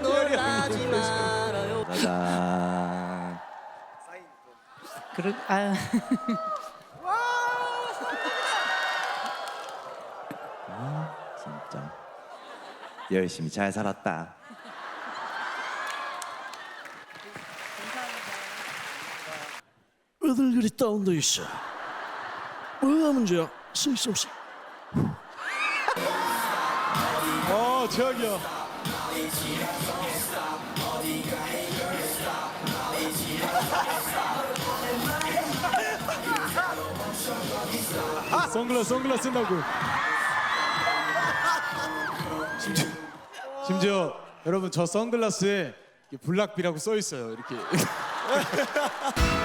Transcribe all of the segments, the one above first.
놀라지 말아요. 짜잔. 그러 아 진짜 열심히 잘 살았다. 왜들 그리 다운돼 있어? 뭐가 문제야? 쓸데없이. 어 저기요 선글라스 선글라스 쓴다고. 심지어, 심지어 여러분 저 선글라스에 블락비라고 써 있어요 이렇게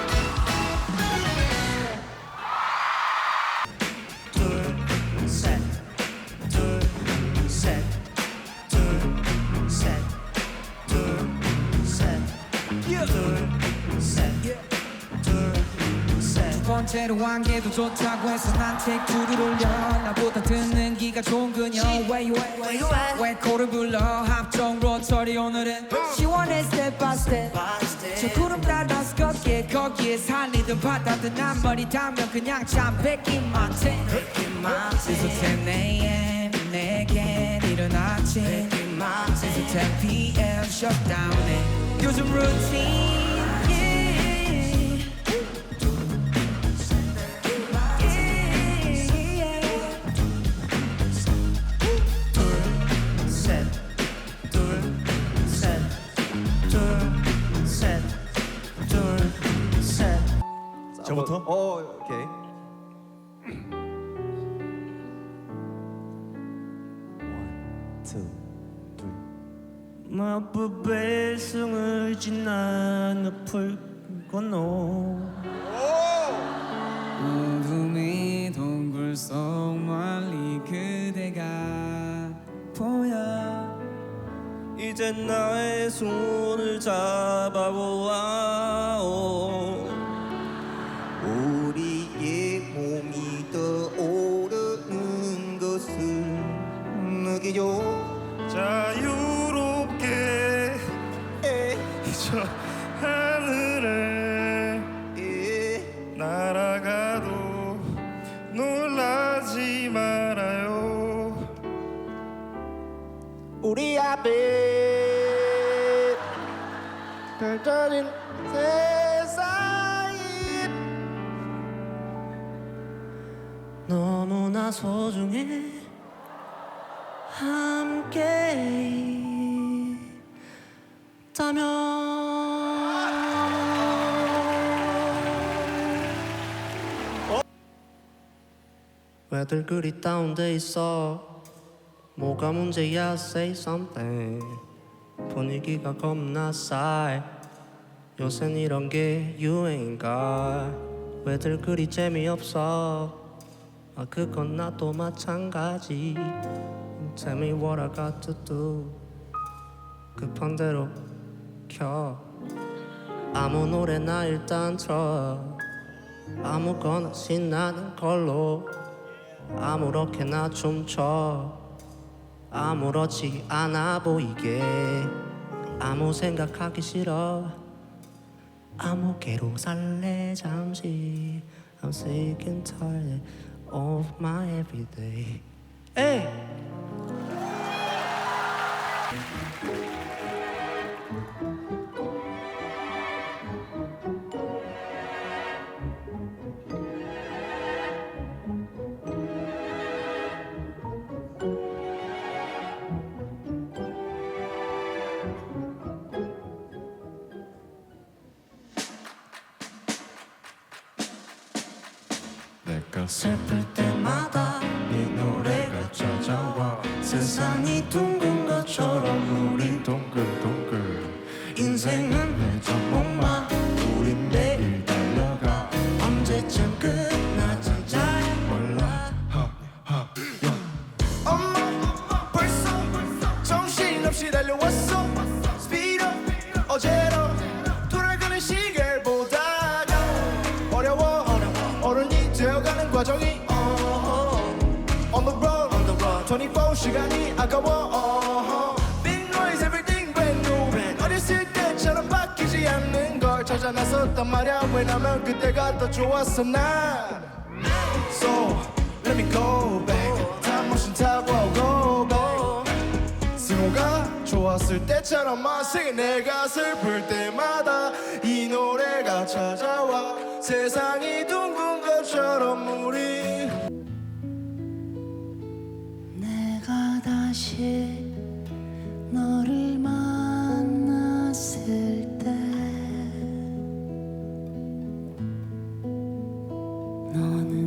두 번째로 한개도 좋다고 해서 난택 둘을 올려. 나보다 듣는 기가 좋은 그녀. Where you at? Where you at? 왜? 코를 불러? 합정으로 처리 오늘은 시원해 step by step. 저 구름 따라서 걷게 거기에 살리든 바다든 앞머리 닿으면 그냥 참 뺏긴 마트. 시소 10am 내겐 이른 아침. 시소 10pm shutdown에. 요즘 루틴 저부터? 어, 오케이. 마법의 승을 지나 늪을 건너 어둠의 동굴 속 멀리 그대가 보여. 이제 나의 손을 잡아보아오 느끼죠 자유롭게 저 하늘에 날아가도 놀라지 말아요. 우리 앞에 별따린 세상이 너무나 소중해 함께 있다면 왜들 그리 다운돼 있어? 뭐가 문제야 say something. 분위기가 겁나 싸해. 요샌 이런 게 유행인가 왜들 그리 재미없어? 아 그건 나도 마찬가지 Tell me what I got to do 급한 대로 켜. 아무 노래나 일단 틀어. 아무거나 신나는 걸로 아무렇게나 춤춰. 아무렇지 않아 보이게. 아무 생각하기 싫어. 아무개로 살래 잠시. I'm sick and tired of my everyday. 에이 내가 슬플 때마다 이 노래가 찾아와 세상이 둥근 것처럼 시간이 아까워. Big noise everything brand new brand. 어렸을 때처럼 바뀌지 않는 걸 찾아 나섰단 말야. 왜냐면 그때가 더 좋았어 난. So let me go back. Time 타고 go back. 승호가 좋았을 때처럼 마세 내가 슬플 때마다 이 노래가 찾아와. 세상이 둥근 것처럼 우리 다시 너를 만났을 때 너는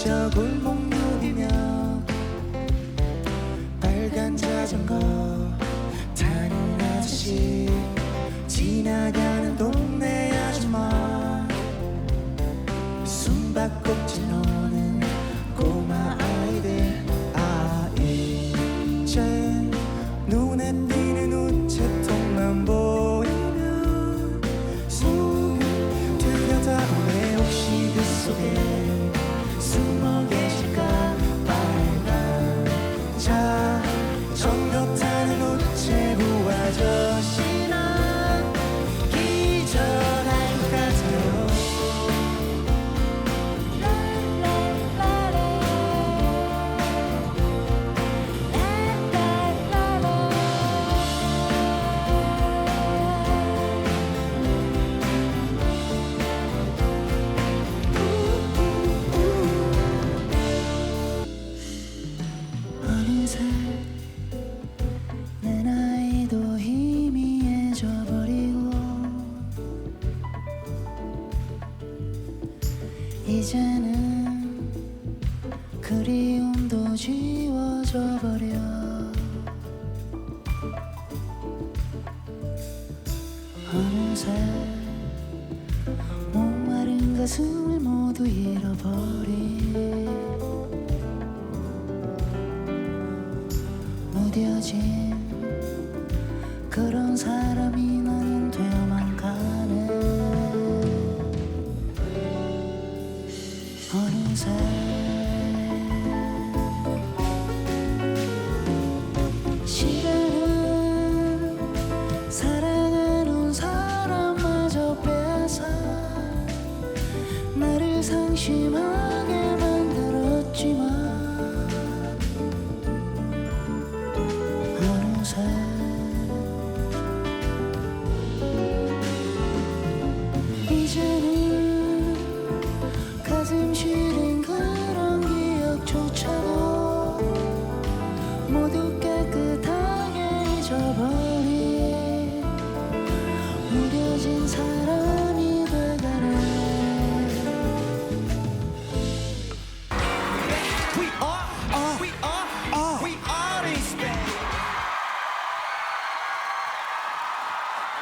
이곳 목 이제는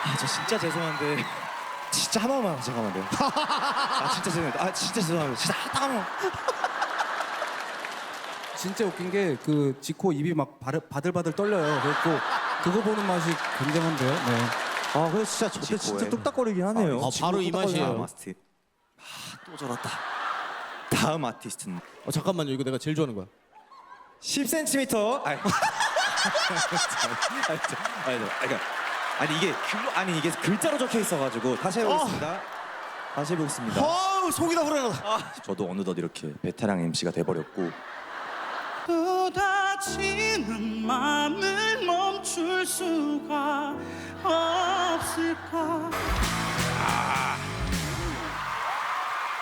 아, 저 진짜 죄송한데 진짜 한 번만 잠깐만 돼요. 아 진짜 죄송해요. 아 진짜 죄송해요. 진짜 한 번만. 진짜 웃긴 게 그 지코 입이 막 바들, 바들바들 떨려요. 그래서 그거 보는 맛이 굉장한데요. 네. 아 그래 진짜 저때 진짜 네. 뚝딱거리긴 하네요. 아, 바로 이 맛이에요. 아또 저렇다. 다 다음 아티스트는 어 잠깐만요. 이거 내가 제일 좋아하는 거야. 10cm. 아니, 아니, 저- 아니, 저- 아니, 그러니까, 아니 이게 글, 아니 이게 글자로 적혀 있어가지고 다시 해보겠습니다. 다시 해보겠습니다. 어우 속이 다 불어나. 아, 저도 어느덧 이렇게 베테랑 MC가 돼버렸고 또 다치는 맘을 멈출 수가 없을까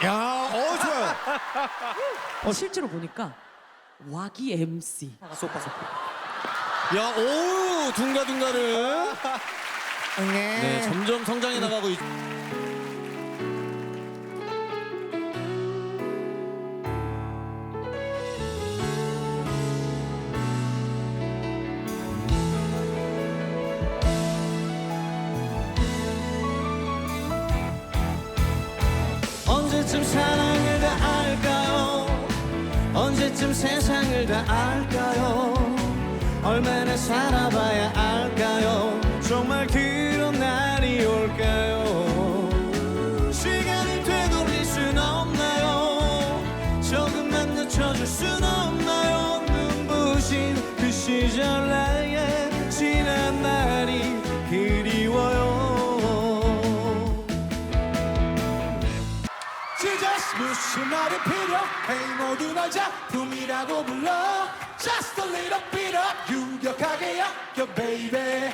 야, 어 좋아요. 어, 실제로 보니까 와기 MC. 소파 소파. 야, 오 둥가둥가를. 네, 점점 성장해 나가고 있. 언제쯤 세상을 다 알까요? 얼마나 살아봐야 알까요? 정말 그런 날이 올까요? 시간을 되돌릴 순 없나요? 조금만 늦춰줄 순 없나요? 눈부신 그 시절 Jesus 무슨 말이 필요해 모두 널 작품이라고 불러 Just a little bit of 유격하게 엮여 baby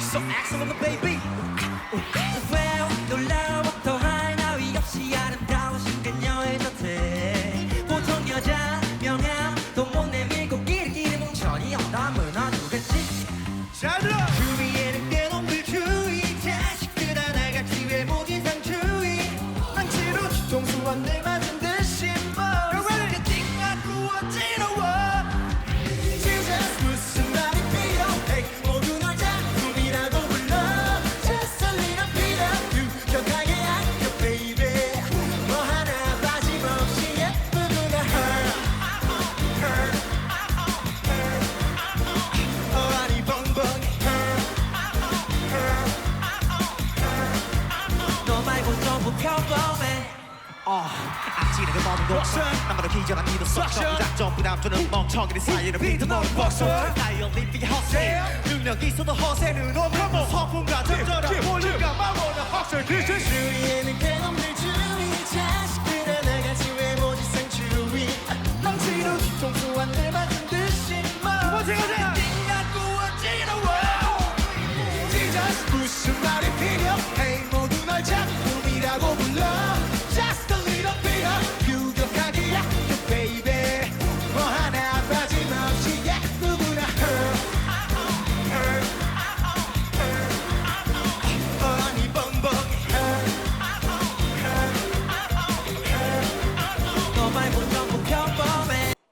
So excellent baby 기절한 니도 썩죠 작전 부담 주는 멍청이들 사이를 비트 너는 벗어 나의 올림픽 허세. 능력 있어도 허세는 없고 성품과 적절한 볼륨과 마모나 확실 주위에는 개놈들 주위 자식들 하나같이 외모지상 주위. 망치로 뒤통수 한대 맞은 듯이 어지러워 Jesus 무슨 말이 필요해 모두 널 작품이라고 불러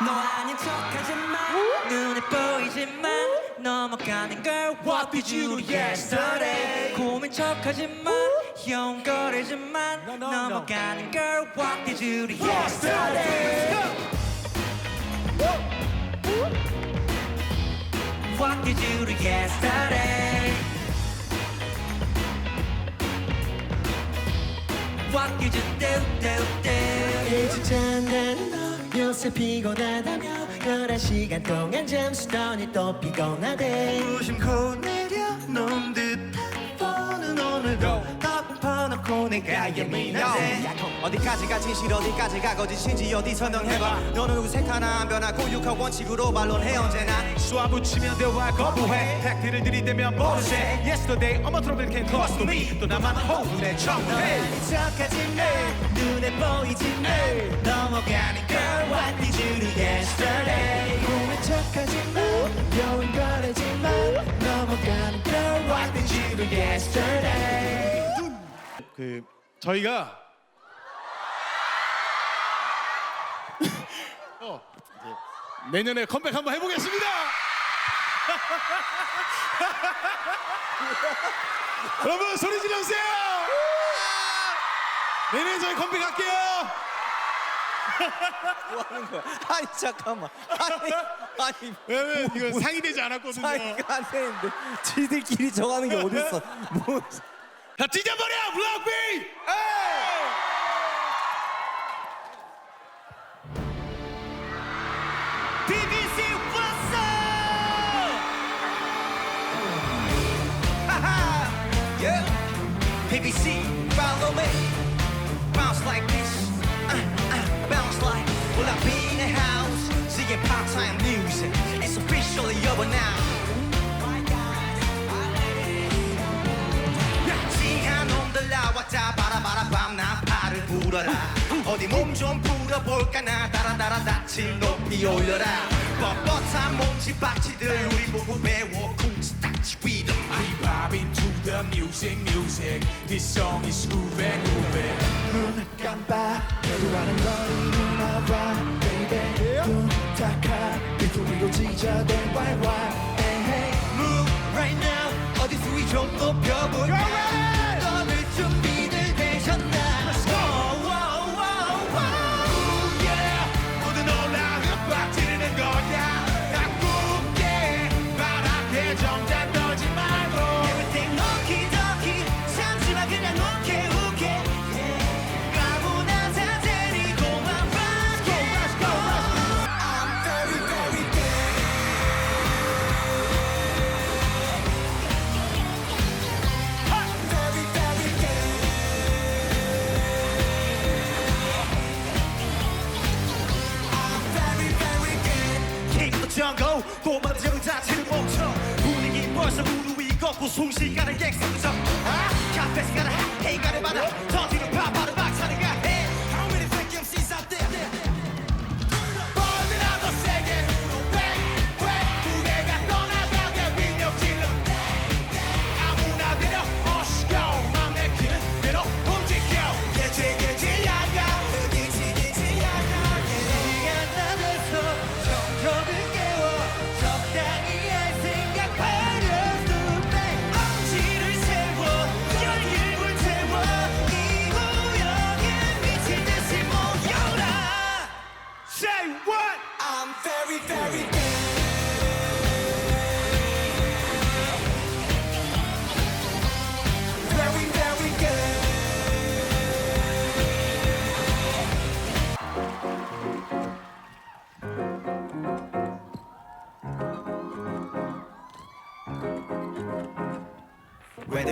너 아닌 척하지만 눈에 보이지만 넘어가는 girl What did you do yesterday 고민 척하지만 형거리지만 No, no, 넘어가는 girl What did you do yesterday What did you do yesterday What did you do do 요새 피곤하다며 11시간 동안 잠수더니 또 피곤하대. 무심코 내려놓은 듯한 폰은 오늘도 내가 예민하대 어디까지가 진실 어디까지가 거짓인지 어디 설명해봐. 너는 누구 색 하나 안 변하고 육하 원칙으로 반론해 언제나. 쏴붙이면 대화 거부해. 팩트를 들이대면 모르지. Yesterday 어머 트러블 can cause to me. 또 나만 호흡에 청해 척하지만 눈에 보이지만 넘어가는 girl What did you do yesterday? 꿈에 척하지만 여운거리지만 넘어가는 girl What did you do yesterday 그 저희가 어, 이제 내년에 컴백 한번 해보겠습니다 여러분 소리 지르세요. 내년 저희 컴백할게요. 뭐 하는 거야? 아니 잠깐만. 아니 아니 왜냐면 이거 상이 되지 않았거든요. 사이가 안 되는데 지들끼리 정하는 게 어딨어? 뭐? Hatice Maria, block me! Hey! Follow me. Bounce like this. Uh, uh, bounce like. Will I be in the house? See your part-time music. It's officially over now. 불어라. 어디 몸 좀 풀어볼까 나. 따라 따라 낯을 높이 올려라. 뻣뻣한 몸집 박치들 우리 보고 배워 쿵치딱치 위드 We vibing to the music, music. This song is moving, moving. 눈 깜빡해도 아른거리는 알아 baby 부탁하. 빅토리로 찢어대 왈왈. 에헤이 Move right now. 어디 수위 좀 높여볼까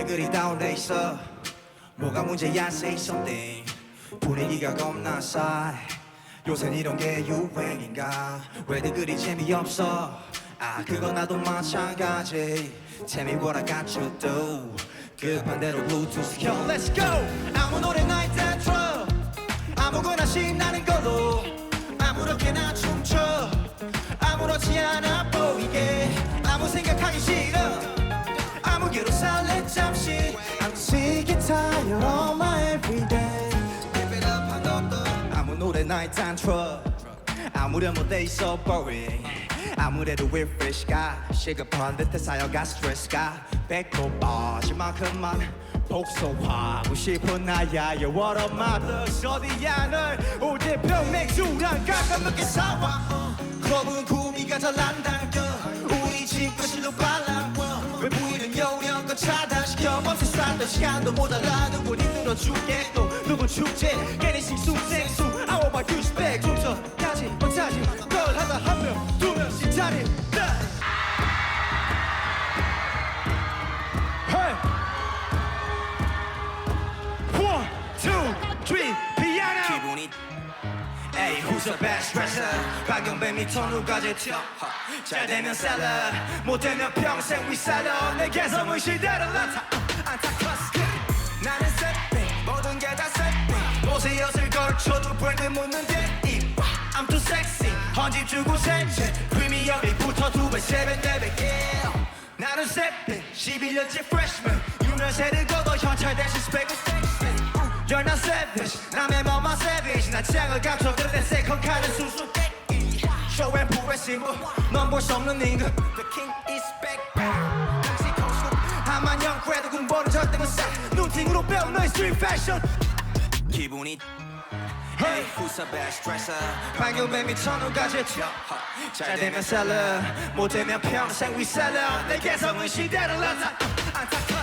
그리 다운돼 있어. 뭐가 문제야 say something. 분위기가 겁나 싸 요새 이런 게 유행인가? 왜들 그리 재미없어? 아 그건 나도 마찬가지. Tell me what I got you do. 급한대로 블루투스 켜. Let's go! 아무 노래나 일단 틀어 아무거나 신나 일단 틀어 아무렴 못돼 있어 boring 아무래도 refresh가. 시급한 듯해 쌓여가 스트레스가. 배꼽 빠질 만큼만 복소하고 싶은 나야 You what up blood 어디야 널? 오대병 맥주랑 가까먹게 사와. 클럽은 구미가 잘 난다겨. 우리 집 거실로 요령껏 차단시켜 먼저 살던 시간도 모자라 누군 힘들어 죽겠고 누군 축제 괜히 실수 생수 아워 봐 휴스백 좀 전까지 못하지 걸 하다 한 명 두 명씩 자리 Who's the best dresser? 박영배 미터 누가 제쳐? 잘 되면 셀러 못 되면 평생 위살러 내 개성은 시대로 나타. 안타까스 나는 세핑 모든 게다 세핑 옷에 엿을 걸쳐도 브랜드 묻는데 이 I'm too sexy. 헌집 주고 생체 프리미엄이 붙어 두배 세배 네배. Yeah. 나는 세핑 11년째 freshman. 유명세를 걷어 현찰 대신 스펙을 섹시 You're not savage. 남의 맘만 savage. 난 짱을 감춰 그런데 세컨 카드 수수 쇼앤 프레시브 넌볼수 없는 임금 The king is 당시 코스로 한만형 그래도 군번은 절대 못사 눈팅으로 배운 너의 스트릿 패션 기분이 Hey, who's the best dresser? 방금 뱀이 천우까지 잘 되면 셀러 못 되면 평생 위셀러 내 개성은 시대를 난사 안타까운